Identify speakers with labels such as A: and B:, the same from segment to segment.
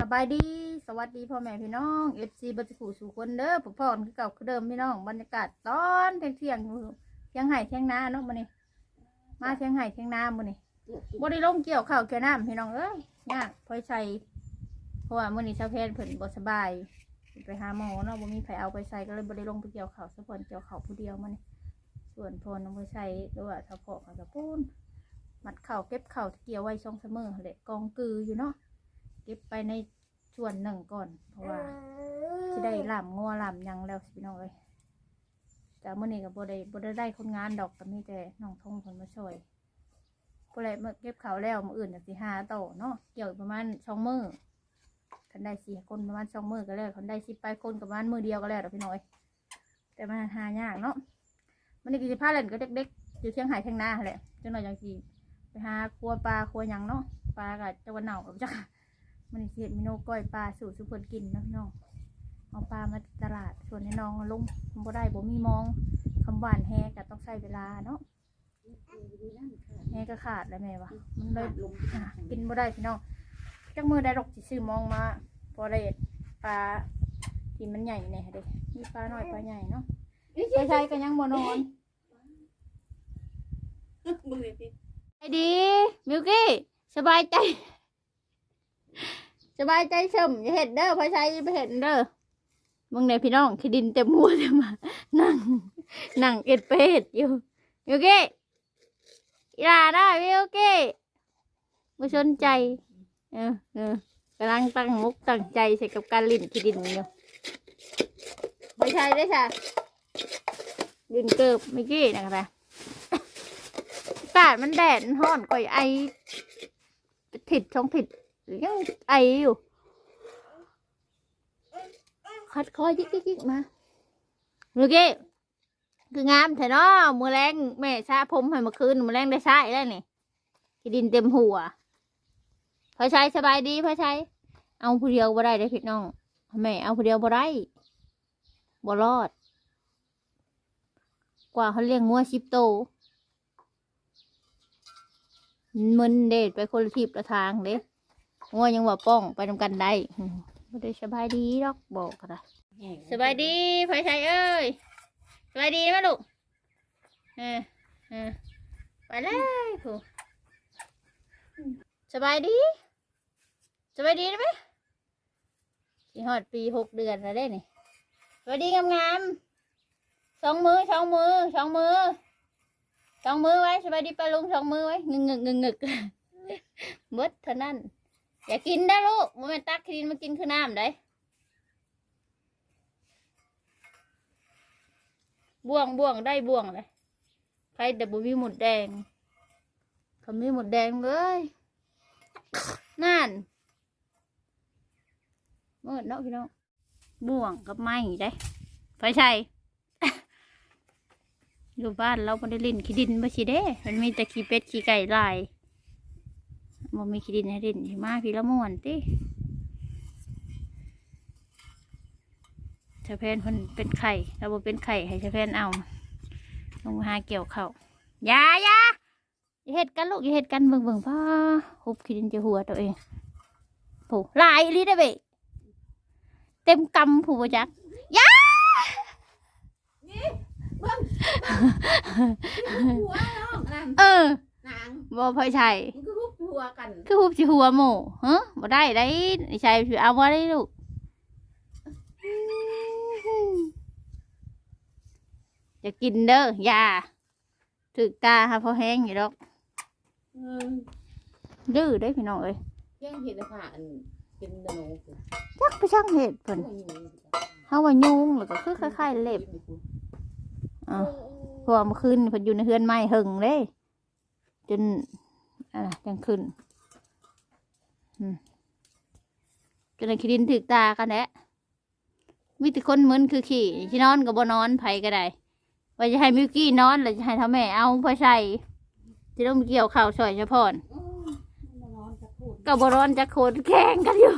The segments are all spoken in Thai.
A: สบายดี สวัสดีพ่อแม่พี่น้องเอฟซีบัจขู่สู่คนเด้อผู้พ่อคือเก่าคือเดิมพี่น้องบรรยากาศตอนเที่ยงเที่ยงเที่ยงไห่เที่ยงนาเนาะมื้อนี้มาเที่ยงไห่เที่ยงนามื้อนี้บ่ได้ลงเกี่ยวข้าวเกี่ยวน้ำพี่น้องเอ้ยยากพอยใส่เพราะว่ามื้อนี้ชาวแพนเพิ่นบ่สบายไปหาหมอเนาะบ่มีไผเอาไปใส่ก็เลยบ่ได้ลงไปเกี่ยวข้าวซะเพิ่นเกี่ยวข้าวผู้เดียวมื้อนี้ส่วนพอน้องไปใส่หรือว่าถ้าพอเขาก็ปูนมัดข้าวเก็บข้าวเกี่ยวไว้ช่องเสมอแหละกองกืออยู่เนาะ เก็บไปในส่วนหนึ่งก่อน เพราะว่าจะได้ลำงัวลำหยังแล้วสิพี่น้องเอ้ยแต่เมื่อนี้กับบได้บได้ได้คนงานดอกก็มีแต่น้องทงคนมาช่วยผู้ใดเมื่อเก็บเขาวแล้วมืออื่นจะสิหาโตอเนาะเกี่ยวอีกประมาณสองมือคันได้สี่คนประมาณสองมือก็แล้วคันได้สิบไปคนกับประมาณมือเดียวก็แล้วดอกพี่น้อยแต่มันหายากเนาะมันนี่กิจพาเล่นก็เด็กๆอยู่เชียงหายเชียงนาหั่นแหละจังหน่อยจังสีไปหาครัวปลาครัวหยังเนาะปลากับจังหวัดเหน่ากับจ้า มันเสียดมิโนก้อยปลาสู่สุเพิ่นกินนะพี่น้องเอาปลามาตลาดส่วนให้น้องลงมันบ่ได้บ่มีมองคำหวานแฮก็ต้องใช้เวลาเนาะแฮก็ขาดแล้วแม่วะมันเลยอะกินบ่ได้พี่น้องจักมือได้ดอกสิซื้อมองมาพอได้ปลาที่มันใหญ่เนี่ยเด้มีปลาน้อยปลาใหญ่เนาะไปใช้ก็ยังบ่นอน
B: มือพี่
A: ไอ้ดีมิวกี้สบายใจ สบายใจเฉมอย่าเห็นเด้อพอใช้ไปเห็นเด้อมึงเนี่ยพี่น้องขี้ดินเต็มหัวเต็มมานั่งนั่งเอ็ดเป็ดอยู่มิวกี้อีลาได้มิวกี้ไม่สนใจ เออเออกำลังตั้งมุกตั้งใจใส่กับการลิ่นขี้ดินอยู่ไม่ใช่ได้อค่ะดินเกิบมิวกี้นะครับอากาศมันแดดมันร้อนก่อยไอผิดช่องผิด ยังไออยู่คัดคอยยิกยิกมาเมื่อกี้คืองามแท้เนาะมือแรงแม่ชาผมให้มื่อคืนมือแรงได้ใช้แล้วนี่ที่ดินเต็มหัวพอใช้สบายดีพอใช้เอาผู้เดียวบ่ได้ได้พี่น้องแม่เอาผู้เดียวบ่ได้บ่รอด กว่าเขาเลี้ยงงัวชิบโตมันเด็ดไปคนละทิศละทางเด้ งัวยังว่าป้องไปทำกันได้อืมบ่ได้สบายดีดอกบอกกันนะสบายดีไฟชัยเอ้ยสบายดีไหมลูกเออเออไปเลยผู้สบายดีสบายดีไหมสี่หอดปีหกเดือนแล้วได้นี่สวัสดีงามๆสองมือสองมือสองมือสองมือไว้สบายดีปลาลุงสองมือไว้ งึงงึกงึงงึกหมดเท่านั้น อย่ากินได้ลูกมันเป็นตักกินมากินคือน้ำได้บ่วงบ่วงได้บ่วงเลยใครแต่บุมีหมดแดงเขามีหมดแดงเลยนั่นเมื่อเนาะพี่น้องบ่วงกับไม้ได้ไฟใช่อยู่บ้านเราไม่ได้ล่นขี้ดินมาชีเด้ มันมีแต่ขี้เป็ดขี้ไก่ลาย มันมีขี้ดินให้เล่นหิมาพี่ละม่วนติชาเพนเพิ่นเป็นไข่แล้วบ่เป็นไข่ให้ชาเพนเอาลงมาหาเกี่ยวเขาอย่าอย่าอย่าเฮ็ดกันลูกอย่าเฮ็ดกันเบิ่งเบิ่งพ่อฮุบขี้ดินจะหัวตัวเองผูหลายอีหลิได้อเบะเต็มกำผูบ่จักอย่า
B: หัวน้องนั่น
A: เออ
B: นาง
A: บ่พอใช่
B: มันก็ฮุบหั วกัน
A: คือหุบสิหัวหมูฮะบ่ได้ได้ใช่สิเอาบ่ได้ลูกจะกินเด้อยาถึกตาค่ะพอแห้งอยู่ดอก
B: เออ
A: ดื้อได้อพี่น้องเอ้ย
B: ยังเห็นเลยค่ะอันเป็นดนู
A: จักไปช่างเห็ดเพิ่นเฮาว่ายุงแล้วก็คือคล้ายๆเล็บอ่าเพราะว่าเมื่อคืนเพิ่นอยู่ในเฮือนไม้หึงเด้จน อ่าจังขึ้นอืมจนขี้ดินถึกตากันแหละมีแต่คนเหมือนคือขี่ที่นอนก็บ่นอนไผก็ได้ว่าจะให้มิวกี้นอนหรือจะให้ทำแม่เอาพ่อใส่ที่ต้องเกี่ยวข้าวซอยเฉพาะกับบร้อนจะโคนแข่งกันอยู่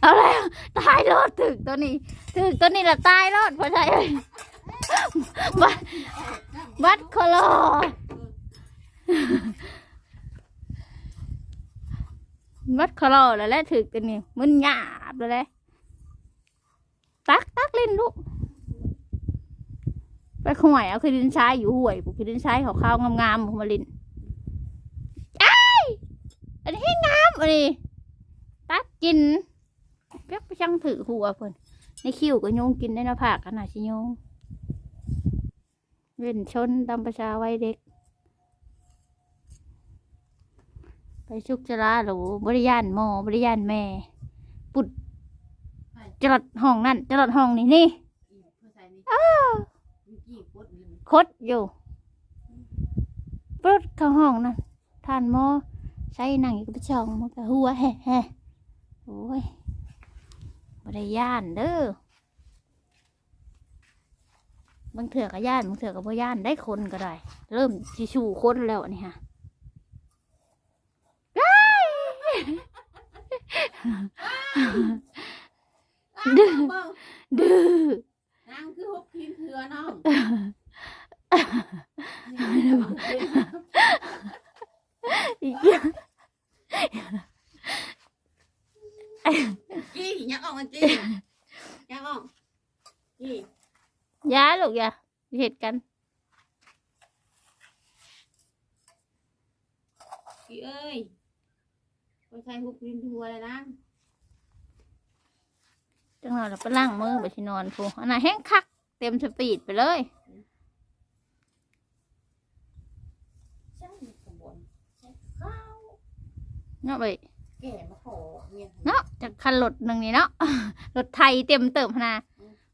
A: เอาแล้วตายรอดถึกตัวนี้ ถึกตัวนี้แหละตายรอดพราะใช่ไหมบัดบัดคอลอ มัดคลอแล้วแหละถึกตัวนี้มึนหยาบแล้วแหละตักตักเล่นลูกไปห่วยเอาคือดินชายอยู่ห่วยปุคือดินชายขาวๆงามๆผมมาลินไอ้อันนี้ให้งามอันนี้ตักกินเปียกไปช่างถือหัวเพิ่นในคิวก็โยงกินได้หนะผากขนาดชิโยงเว้นชนตามประชาไว้เด็ก ไปชุกจราหรูบริยานหมอบริยานแม่ ปุดจรดห้องนั่นจรดห้องนี่นี่
B: อีเพื่อใส่นี่มีกี่กดนี่
A: คดอยู่ปุดเข้าห้องนั่นท่านหมอใช้นั่งอยู่กับช่องมันก็หัวแฮ่แฮ่โอ้ยบริยานเด้อบางเถื่อก็ย่านบางเถื่อก็บ่ย่านได้คนก็ได้ เริ่มสิชูคนแล้วนี่ฮะ
B: ดื้อเบิ่ง
A: ดื้อ
B: นางคือหกทีมเถือน้อง
A: อีกอย่าง
B: กี้ยักออกมากี้ยักออกกี้
A: ย้าลูกอย่าเหตุกัน
B: กี้เอ้ย คนใส่หกทีมทัวเลยนะ
A: จังหวะเราไปล้างมือไปที่นอนพูอันไหนนแห้งคัก เต็มสปีดไปเลย
B: ใช่ขบวนใช่ข้าว
A: เนาะไป
B: แก่มาขอเมีย
A: เนาะจากคันรถหนึ่งนี่เนาะรถไทยเต็มเติมพนา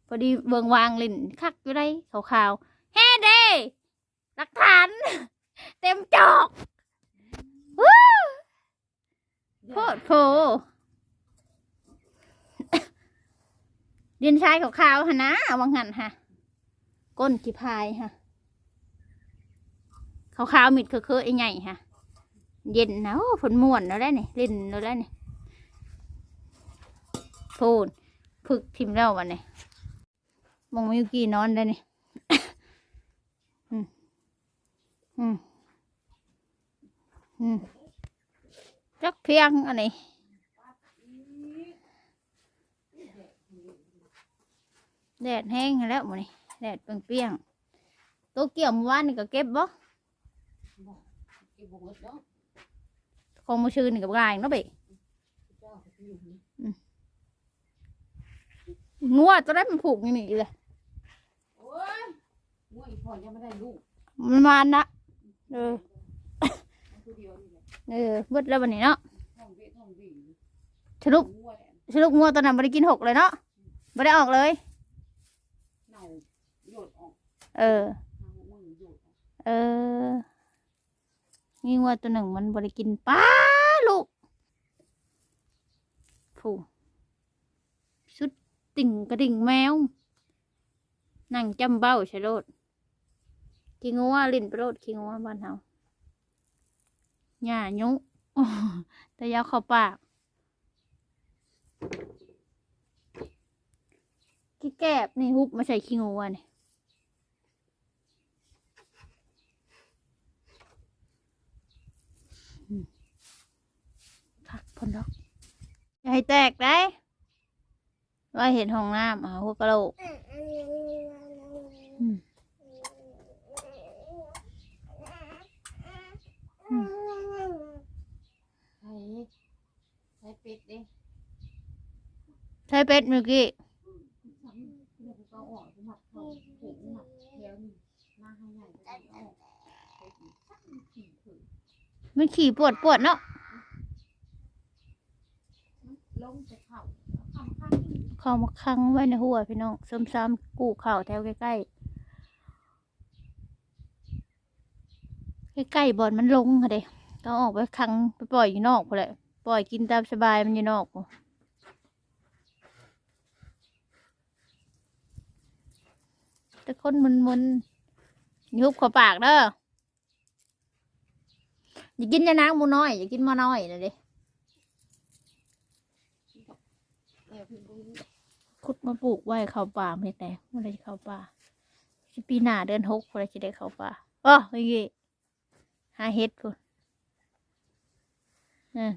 A: พอดีเบิงวางลิ่นคักอยู่ได้ขาวๆแฮ่เด้หลักฐานเต็มจอกวู้ โคตรโผดินชายขาวๆฮะนะวังหันฮะก้นกี่พายฮะขาวๆมิดเคอะๆไอ้ใหญ่ฮะเย็นนะโอ้ฝนม่วนแล้วได้นี่เล่นแล้วได้นี่พูนฝึกทิมแล้ววันนี้มองมิวกี้นอนได้นี่อืมอืมอืม จักเพียงอันนี้แดดแห้งแล้วหมันนี่แดดเปรี้ยงๆตัวเกี่ยวเมื่อวานนี่ก็เก็บบ่
B: กี้บุกเนาะ
A: ของมือชื่อนี่กับกายเนาะเบะ
B: เจ้าที่อยู่นี่
A: งัวตัวนั้นมันผูกอย่างนี้เลย
B: โอ้ยง่วงอีพอยังไม่ได้ลูก
A: มันมานะเออ
B: ตัว เอ
A: อเบิดแล้ววันนี้เนาะ
B: ท้องเวท้องวิ่ง
A: สรุป
B: ง่วงแหละ
A: สรุปงัวตัวนั้นไม่ได้กินหกเลยเนาะไม่ได้ออกเลย
B: เออ
A: เออนี่งัวตัวหนึ่งมันบริกินป้าลูกผู้สุดติ่งกระดิ่งแมว นั่งจำเบ้าใช่โรดกินงัวลิ้นไปโรดกินงัวบ้านเฮา หญ้ายุแต่ยาเข้าปากกี่แกบนี่ฮุบมาใส่ขี้งัวนี่ผักพนดอกอย่าให้แตกได้ว่าเห็นห้องน้ำอะหัวกะโหลกอืมอืม
B: ใช้ใช้ เป็ดเดิ
A: ใช่เป็ดเมื่อกี้
B: ก็ออกหมัดเขาถึงหมัดแถวนี้มาให้ใหญ่ก็ออก
A: มันขี่ปวดปวดเนาะ
B: ลงจะเข่าคำข้างนี้
A: เข้ามาคังไว้ในหัวพี่น้องซ้ำๆกูเข่าแถวใกล้ๆใกล้ๆบอลมันลงค่ะเด้ก็ออกไปคังไปปล่อยอยู่นอกพอแหละ ปล่อยกินตามสบายมันอยู่นอกพู้นแต่คนมึนๆยุบข้าปากเด้ออย่ากินยานางมูน้อยอย่ากินมาน้อยนะเด้
B: เอวพิมพ์บุ้ง
A: ขุดมาปลูกไว้เข้าป่าไม่แต่เมื่อไรจะเข้าป่าปีหน้าเดือนหกเมื่อไรจะได้เข้าป่าอ๋อเมื่อกี้หาเห็ดพุ่นนั่น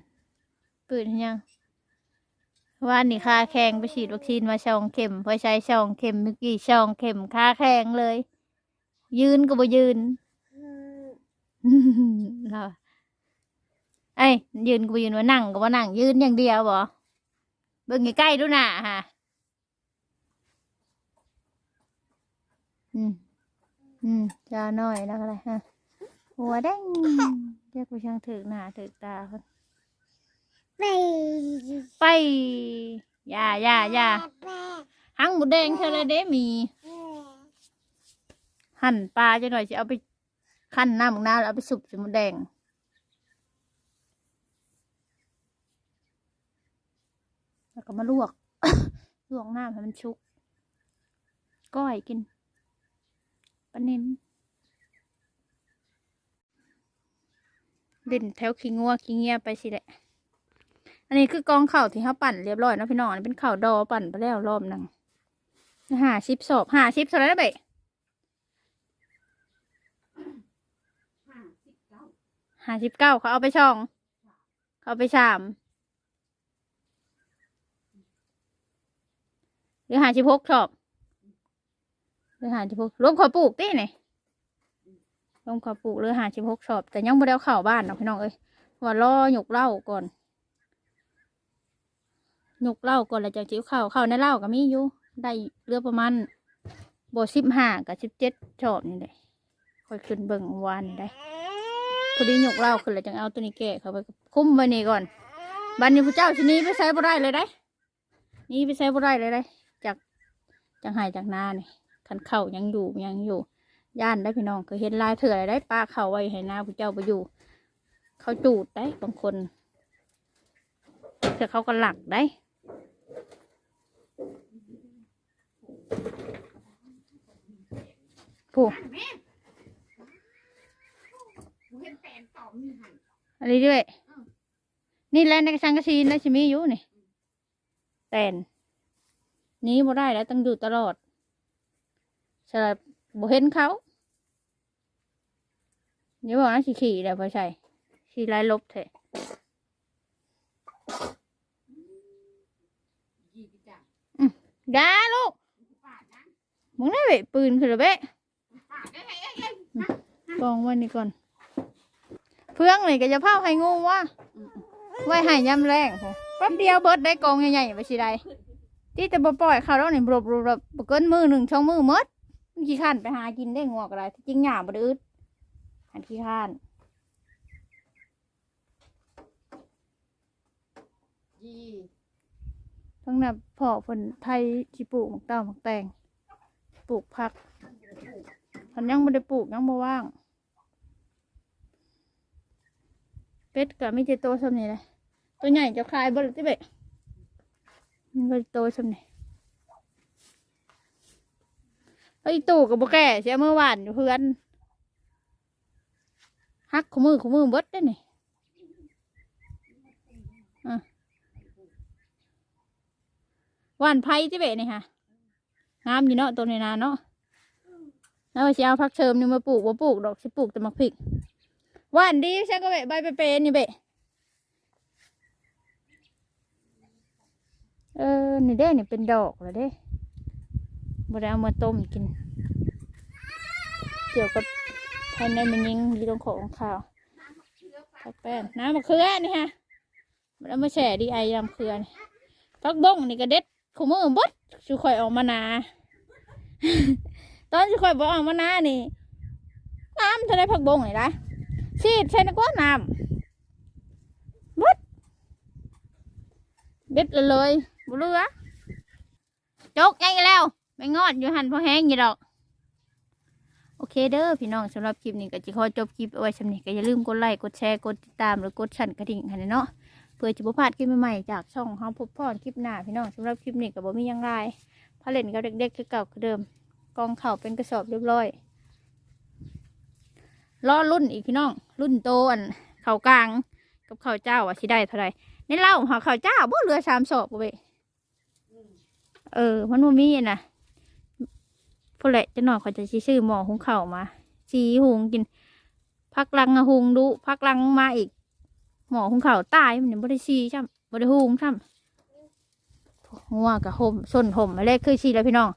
A: ปืนยังว่านี่ค่าแข่งไปฉีดวัคซีนมาช่องเข็มพอใช้ช่องเข็มเมื่อกี้ช่องเข็มค่าแข่งเลย ยืนก็บ่ยืนเราไอ้ยยืนก็บ่ยืนว่านั่งก็ว่านั่งยืนอย่างเดียวบ่เบิ่งใกล้ๆดูหน่ะฮะอืมอืมจ้าน้อยแล้วก็อะไรฮะหัวแดงเรียกกูช่างถึกหน้าถึกตาคน
C: ไป
A: ไป อย่าอย่าอย่าหังหมูแดงเธอลยเด้มี หั่นปลาจะหน่อยจะเอาไปขั้นน้ำหมกน้ำแล้วเอาไปสุกใส่หมูแดง แล้วก็มาลวก ลวกน้ำให้มันชุก ก้อยกินปลาเน้นเล่นแถวขี้งัวขี้เงียไปสิแหละ นนี้คือกองเข่าที่เขาปั่นเรียบร้อยนะพี่น้องนี่เป็นเข่าดอปั่นไปแล้วรอบหนึ่งหาชิปสอบหาชิปเท่าไรนะเบะ
B: ห้าสิบเก้า
A: หาชิปเก้าเขาเอาไปช่อง เขาเอาไปชามหรือหาชิปหกชอบหรือหาชิปหกรวมขอปลูกตีไหนรวมขอปลูกหรือหาชิปหกชอบ แต่ยังไม่ได้เอาเข่าบ้านเนาะพี่น้องเอ้ยว่ารอหยกเล้าก่อน ยกเหล้าก่อนแล้วจะจิ้วข้าวข้าวในเหล้าก็มีอยู่ได้เรือประมาณโบสิบห้ากับสิบเจ็ดชอบนี่เลยค่อยขึ้นเบิ่งวานได้พอดีหยกเหล้าขึ้นแล้วจังเอาตัวนี้แก่เขาไปคุ้มไว้นี่ก่อนบันนี้พระเจ้าชนี้ไปใช้บ่ได้เลยได้ นี่ไปใช้บ่ได้เลยได้ จากจังไห้จากนาเนี่คันเข่ายังอยู่ยังอยู่ ย่านได้พี่น้องเคยเห็นลายเถื่อได้ป้าเข่าไว้ให้นาพระเจ้าไปอยู่ เขาจูดได้บางคนแต่เขาก็หลักได้ ผู้
B: เห็นแฟนต่อมีหัน
A: อันนี้ด้วย นี่และในสังกะสีนะชิมีอยู่นี่แตนนี้บ่ได้แล้วต้องอยู่ตลอดสลับบ่เห็นเขาเดี๋ยวบอกนะสิขี่แล้วพอใช่ขี่ไล่ลบเถอะ
B: ยา
A: ลูก มึงได้เว้ยปืนคือหรือเบ้
B: ปาดได้ไงเอ้ยเอ้ย
A: กองไว้นี่ก่อน เพื่องนี่ก็จะเผาให้งูว่าไว้ให้ยำแรงพอแป๊บเดียวเบิดได้กองใหญ่ๆไปสิได้ที่จะบ่ปล่อยเขาแล้วนี่บรบๆแบบบ่เกินมือหนึ่งช่องมือหมดขี้ข้านไปหากินได้งวกอะไรที่จริงหยาบ่ได้อึดหันขี้ข้าน
B: ยี่
A: ทั้งนั้นพ่อเพิ่นไทยสิปลูกหมักเต้าหมักแตง ปลูกผักเพิ่นยังบ่ได้ปลูกยังบ่ว่าง เป็ดก็มีแต่โตส่ำนี่แหละตัวใหญ่จะคลายบ่ล่ะติเบะมันก็โตส่ำนี่เฮ้ยตู่กับบ่แก่เสียเมื่อวานอยู่เพื่อนฮักขมือขมือเบิดได้นี่อะหวานไผ่ติเบะนี่ค่ะ งามอยู่เนาะตัวนี้นาเนาะแล้วว่าสิเอาพักเชิมนี่มาปลูกบ่าปลูกดอกสิปลูกแต่มักพริกหวานดีฉันก็เบะใบเปรย์นี่เบะเออนี่เด้นี่เป็นดอกเหรอเด้บ่ได้เอามาต้มกิน เกี่ยวกับภายในมันยิงดีตรงของข้าวผักแป้นน้ำมะเขือนี่ฮะมันเอามาแช่ดีไอน้ำเขือนี่ฟักบ้งนี่ก็เด็ด ขมือบดชูข่อยออกมานาตอนชูข่อยบอกออกมานานี่น้ำเท่าไรผักบงนี่ละฉีดใช้ในก้นน้ำบดเบ็ดเลยเลยบุเรือจกยังไงแล้ว ไม่งอดอยู่หันพอแห้งอยู่ดอกโอเคเด้อพี่น้องสำหรับคลิปนี้ก็จะขอจบคลิปเอาไว้สำนี้ก็อย่าลืมกดไลค์กดแชร์กดติดตามหรือกดสั่นกระดิ่งให้เนาะ เพื่อจะบ่พลาดคลิปใหม่ๆจากช่องเฮาพบพ่อคลิปหน้าพี่น้องสำหรับคลิปนี้ก็บ่มียังไรพาเล่นกับเด็กๆคือเก่าคือเดิม กองเข่าเป็นกระสอบเรียบร้อยรอรุ่นอีกพี่น้อง รุ่นโตอันเข่ากลาง กับเข้าเจ้าอะสิได้เท่าไหรในเล่าหาข้าเจ้าบ่เหลือสามศอกบ่เว้เออมันบ่มีนะพอแหละจะหน่อยเขาจะสิซื้อหมอหุงข้ามาสีหุงกินพักลังหุงดูพักลังมาอีก หมอหุงข้าวตายมันยังบ่ได้ซีช่ำบ่ได้หุงช่ำหัวกับห่มส้นห่มมาแรกคือซีแล้วพี่น้อง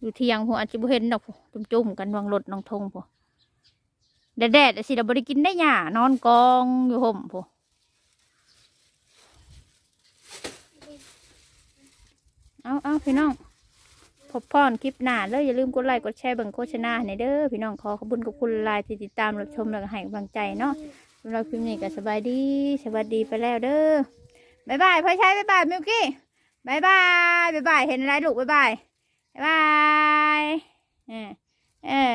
A: อยู่เทียงพวอาจจะบ่เห็นดอกจุ่มจุ่มๆกันวางรถน้องทงพวแดดแดดสิเราบ่ได้กินได้หยานอนกองอยู่ห่มพวเอาเอาพี่น้องพบพรคลิปหน้าเลยอย่าลืมกดไลค์กดแชร์เบิ่งโฆษณาให้เด้อพี่น้องขอขอบคุณกับคุณหลายที่ติดตามรับชมแล้วก็ให้กำลังใจเนาะำหรับคลิปนี้ก็สบายดีสวัสดีไปแล้วเด้อบายบายพ่อชายบายบายมิวกี้บายบายบายบายเห็นอะไรลูกบายบายบายบายเออเออ